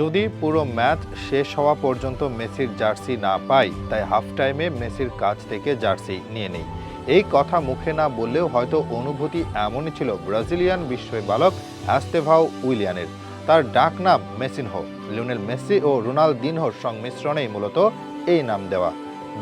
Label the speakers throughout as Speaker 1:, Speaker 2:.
Speaker 1: যদি পুরো ম্যাচ শেষ হওয়া পর্যন্ত মেসির জার্সি না পাই, তাই হাফ টাইমে মেসির কাছ থেকে জার্সি নিয়ে নেই। এই কথা মুখে না বললেও হয়তো অনুভূতি এমনই ছিল ব্রাজিলিয়ান বিস্ময় বালক অ্যাস্তেভাও উইলিয়ানের। তার ডাক নাম মেসিনহো। লিওনেল মেসি ও রোনালদিনহোর সংমিশ্রণেই মূলত এই নাম দেওয়া।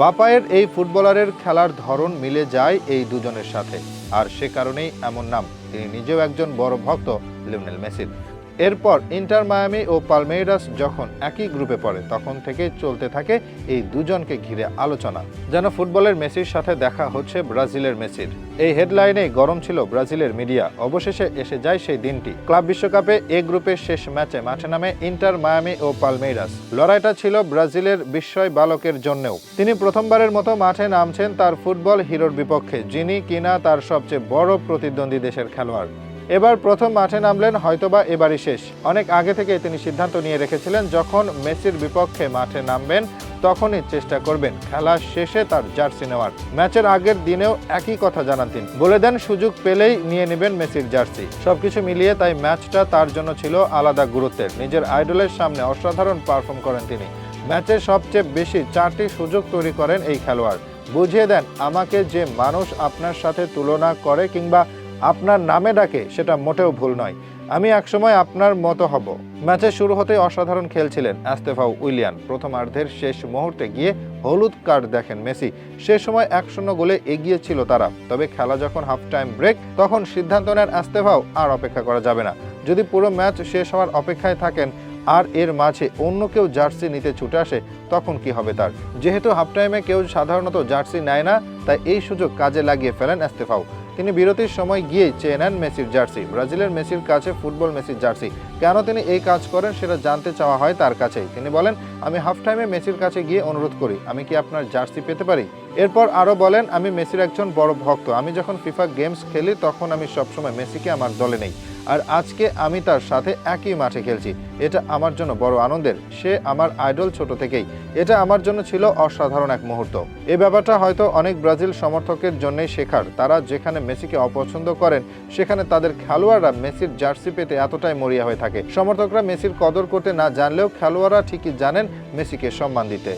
Speaker 1: বাপায়ের এই ফুটবলারের খেলার ধরন মিলে যায় এই দুজনের সাথে। আর সে কারণেই এমন নাম। তিনি নিজেও একজন বড় ভক্ত লিওনেল মেসির। এরপর ইন্টার মায়ামি ও পালমেইরাস যখন একই গ্রুপে পড়ে, তখন থেকে চলতে থাকে এই দুজনকে ঘিরে আলোচনা। যেন ফুটবলের মেসির সাথে দেখা হচ্ছে ব্রাজিলের মেসির। এই হেডলাইনে গরম ছিল ব্রাজিলের মিডিয়া। অবশেষে এসে যায় সেই দিনটি। ক্লাব বিশ্বকাপে এ গ্রুপের শেষ ম্যাচে মাঠে নামে ইন্টার মায়ামি ও পালমেইরাস। লড়াইটা ছিল ব্রাজিলের বিস্ময় বালকের জন্যও। তিনি প্রথমবারের মতো মাঠে নামছেন তার ফুটবল হিরোর বিপক্ষে, যিনি কিনা তার সবচেয়ে বড় প্রতিদ্বন্দ্বী দেশের খেলোয়াড়। এবার প্রথম মাঠে নামলেন হয়তোবা এবারই শেষ। অনেক আগে থেকে তিনি সিদ্ধান্ত নিয়ে রেখেছিলেন, যখন মেসির বিপক্ষে মাঠে নামবেন, তখনই চেষ্টা করবেন। খেলা শেষে তার জার্সি নেওয়ার। ম্যাচের আগের দিনেও একই কথা জানান তিনি। বলে দেন, সুযোগ পেলেই নিয়ে নেবেন মেসির জার্সি। সবকিছু মিলিয়ে তাই ম্যাচটা তার জন্য ছিল আলাদা গুরুত্বের। নিজের আইডলের সামনে অসাধারণ পারফর্ম করেন তিনি। ম্যাচে সবচেয়ে বেশি চারটি সুযোগ তৈরি করেন এই খেলোয়াড়। বুঝিয়ে দেন, আমাকে যে মানুষ আপনার সাথে তুলনা করে কিংবা আপনার নামে ডাকে সেটা মোটেও ভুল নয়। আমি একসময় আপনার মতো হব। ম্যাচের শুরু হতেই অসাধারণ খেলছিলেন অ্যাস্তেফাও উইলিয়ান। প্রথমার্ধের শেষ মুহূর্তে গিয়ে হলুদ কার্ড দেখেন মেসি। সে সময় এক শূন্য গোলে এগিয়ে ছিল তারা। তবে খেলা যখন হাফ টাইম ব্রেক, তখন সিদ্ধান্ত নেন অ্যাস্তেফাও, আর অপেক্ষা করা যাবে না। যদি পুরো ম্যাচ শেষ হওয়ার অপেক্ষায় থাকেন, আর এর মাঝে অন্য কেউ জার্সি নিতে ছুটে আসে, তখন কি হবে তার? যেহেতু হাফ টাইমে কেউ সাধারণত জার্সি নেয় না, তাই এই সুযোগ কাজে লাগিয়ে ফেলেন এস্তেফাও তিনি বিরতির সময় গিয়েই চেয়ে নেন মেসির জার্সি, ব্রাজিলের মেসির কাছে ফুটবল মেসির জার্সি। কেন তিনি এই কাজ করেন সেটা জানতে চাওয়া হয় তার কাছেই। তিনি বলেন, আমি হাফ টাইমে মেসির কাছে গিয়ে অনুরোধ করি, আমি কি আপনার জার্সি পেতে পারি? এরপর আরও বলেন, আমি মেসির একজন বড় ভক্ত, আমি যখন ফিফা গেমস খেলি তখন আমি সবসময় মেসিকে আমার দলে নেই। আর আজকে আমি তার সাথে একই মাঠে খেলছি। এটা আমার জন্য বড় আনন্দের। সে আমার আইডল ছোট থেকেই। এটা আমার জন্য ছিল অসাধারণ এক মুহূর্ত। এ ব্যাপারটা হয়তো অনেক ব্রাজিল সমর্থকের জন্যই শেখার। তারা যেখানে মেসিকে অপছন্দ করেন, সেখানে তাদের খেলোয়াড়রা মেসির জার্সি পেতে এতটাই মরিয়া হয়ে থাকে। সমর্থকরা মেসির কদর করতে না জানলেও খেলোয়াড়রা ঠিকই জানেন মেসিকে সম্মান দিতে।